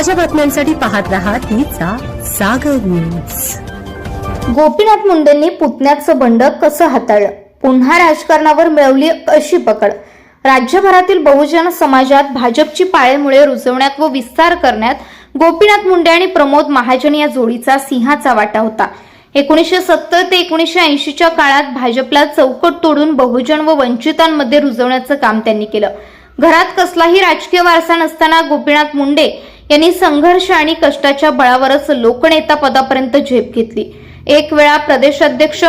ताज्या बातम्यांसाठी पाहत रहा तिचा सागर न्यूज गोपीनाथ मुंडेंनी पुतण्याचं बंड कसं हाताळलं? पुन्हा राजकारणावर मिळवली अशी पकड. राज्यभरातील बहुजन समाजात भाजपची पाळेमुळे रुजवण्यात व विस्तार करण्यात गोपीनाथ मुंडे आणि प्रमोद महाजन या जोडीचा सिंहाचा वाटा होता. एकोणीसशे सत्तर ते एकोणीसशे ऐंशीच्या काळात भाजपला चौकट तोडून बहुजन व वंचितांमध्ये रुजवण्याचं काम त्यांनी केलं. घरात कसलाही राजकीय वारसा नसताना गोपीनाथ मुंडे यांनी संघर्ष आणि कष्टाच्या बळावरच लोकनेता पदापर्यंत झेप घेतली. एक वेळा प्रदेशाध्यक्ष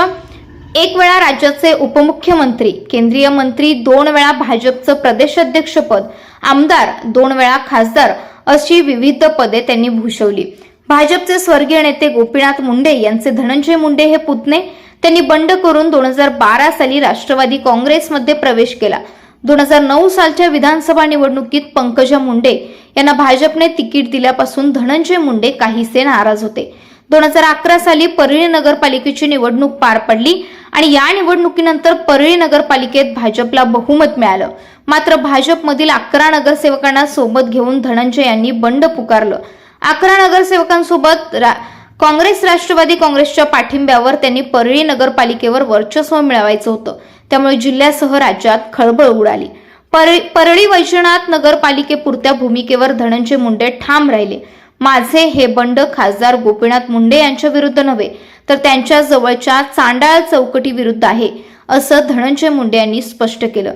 एक वेळा राज्याचे उपमुख्यमंत्री केंद्रीय मंत्री दोन वेळा भाजपचं प्रदेशाध्यक्षपद आमदार दोन वेळा खासदार अशी विविध पदे त्यांनी भूषवली. भाजपचे स्वर्गीय नेते गोपीनाथ मुंडे यांचे धनंजय मुंडे हे पुतणे त्यांनी बंड करून दोन हजार बारा साली राष्ट्रवादी काँग्रेसमध्ये प्रवेश केला. दोन हजार नऊ सालच्या विधानसभा निवडणुकीत पंकजा मुंडे यांना भाजपने तिकीट दिल्यापासून धनंजय मुंडे काहीसे नाराज होते. दोन हजार अकरा साली परळी नगरपालिकेची निवडणूक पार पडली आणि या निवडणुकीनंतर परळी नगरपालिकेत भाजपला बहुमत मिळालं. मात्र भाजपमधील अकरा नगरसेवकांना सोबत घेऊन धनंजय यांनी बंड पुकारलं. अकरा नगरसेवकांसोबत रा- काँग्रेस राष्ट्रवादी काँग्रेसच्या पाठिंब्यावर त्यांनी परळी नगरपालिकेवर वर्चस्व मिळवायचं होतं. त्यामुळे जिल्ह्यासह राज्यात खळबळ उडाली. परळी वैजनाथ नगरपालिकेपुरत्या भूमिकेवर धनंजय मुंडे ठाम राहिले. माझे हे बंड खासदार गोपीनाथ मुंडे यांच्या विरुद्ध नव्हे तर त्यांच्या जवळच्या चांडाळ चौकटी विरुद्ध आहे असं धनंजय मुंडे यांनी स्पष्ट केलं.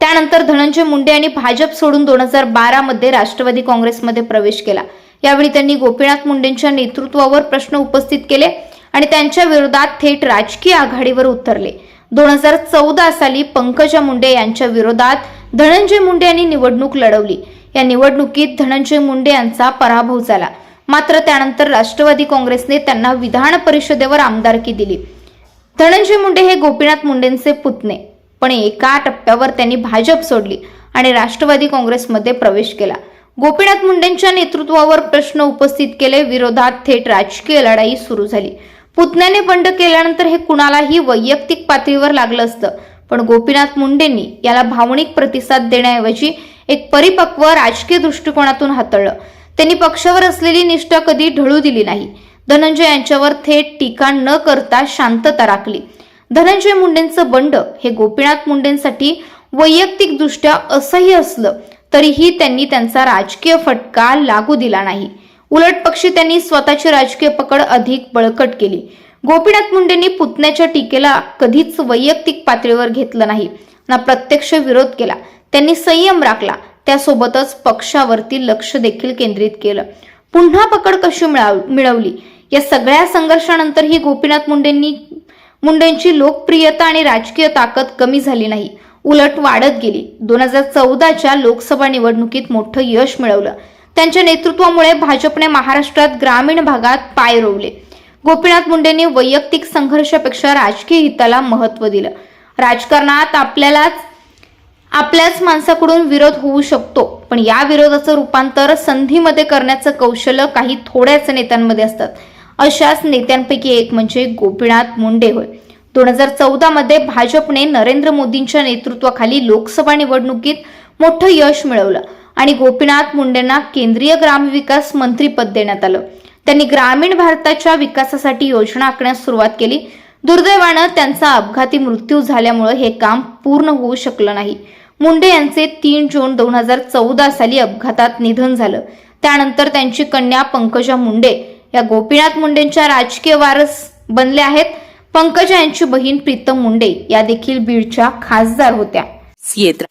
त्यानंतर धनंजय मुंडे यांनी भाजप सोडून दोन हजार बारा मध्ये राष्ट्रवादी काँग्रेसमध्ये प्रवेश केला. यावेळी त्यांनी गोपीनाथ मुंडेंच्या नेतृत्वावर प्रश्न उपस्थित केले आणि त्यांच्या विरोधात थेट राजकीय आघाडीवर उतरले. दोन हजार चौदा साली पंकजा मुंडे यांच्या विरोधात धनंजय मुंडे यांनी निवडणूक लढवली. या निवडणुकीत धनंजय मुंडे यांचा पराभव झाला. मात्र त्यानंतर राष्ट्रवादी काँग्रेसने त्यांना विधान परिषदेवर आमदारकी दिली. धनंजय मुंडे हे गोपीनाथ मुंडेंचे पुतणे. पण एका टप्प्यावर त्यांनी भाजप सोडली आणि राष्ट्रवादी काँग्रेसमध्ये प्रवेश केला. गोपीनाथ मुंडेंच्या नेतृत्वावर प्रश्न उपस्थित केले. विरोधात थेट राजकीय लढाई सुरू झाली. पुतण्याने बंड केल्यानंतर हे कुणालाही वैयक्तिक पातळीवर लागलं असतं. पण गोपीनाथ मुंडेंनी याला भावनिक प्रतिसाद देण्याऐवजी एक परिपक्व राजकीय दृष्टिकोनातून हाताळलं. त्यांनी पक्षावर असलेली निष्ठा कधी ढळू दिली नाही. धनंजय यांच्यावर थेट टीका न करता शांतता राखली. धनंजय मुंडेंचं बंड हे गोपीनाथ मुंडेंसाठी वैयक्तिकदृष्ट्या असह्य असलं. तरीही त्यांनी त्यांचा राजकीय फटका लागू दिला नाही. उलट पक्षी त्यांनी स्वतःची राजकीय पकड अधिक बळकट केली. गोपीनाथ मुंडेंनी पुतण्याच्या टीकेला कधीच वैयक्तिक पातळीवर घेतलं नाही. ना प्रत्यक्ष विरोध केला. त्यांनी संयम राखला. त्यासोबतच पक्षावरती लक्ष देखील केंद्रित केलं. पुन्हा पकड कशी मिळवली? या सगळ्या संघर्षानंतरही गोपीनाथ मुंडेंनी मुंडेंची लोकप्रियता आणि राजकीय ताकद कमी झाली नाही. उलट वाढत गेली. दोन हजार चौदाच्या लोकसभा निवडणुकीत मोठं यश मिळवलं. त्यांच्या नेतृत्वामुळे भाजपने महाराष्ट्रात ग्रामीण भागात पाय रोवले. गोपीनाथ मुंडेंनी वैयक्तिक संघर्षापेक्षा राजकीय हिताला महत्त्व दिलं. राजकारणात आपल्यालाच आपल्याच माणसाकडून विरोध होऊ शकतो पण या विरोधाचं रूपांतर संधीमध्ये करण्याचं कौशल्य काही थोड्याच नेत्यांमध्ये असतात. अशाच नेत्यांपैकी एक म्हणजे गोपीनाथ मुंडे होय. दोन हजार चौदामध्ये भाजपने नरेंद्र मोदींच्या नेतृत्वाखाली लोकसभा निवडणुकीत मोठं यश मिळवलं आणि गोपीनाथ मुंडेंना केंद्रीय ग्रामविकास मंत्रीपद देण्यात आलं. त्यांनी ग्रामीण भारताच्या विकासासाठी योजना आखण्यास सुरुवात केली. दुर्दैवानं त्यांचा अपघाती मृत्यू झाल्यामुळे हे काम पूर्ण होऊ शकलं नाही. मुंडे यांचे तीन जून दोन हजार चौदा साली अपघातात निधन झालं. त्यानंतर त्यांची कन्या पंकजा मुंडे या गोपीनाथ मुंडेंच्या राजकीय वारस बनल्या आहेत. पंकजा यांची बहीण प्रीतम मुंडे या देखील बीडच्या खासदार होत्या Siete.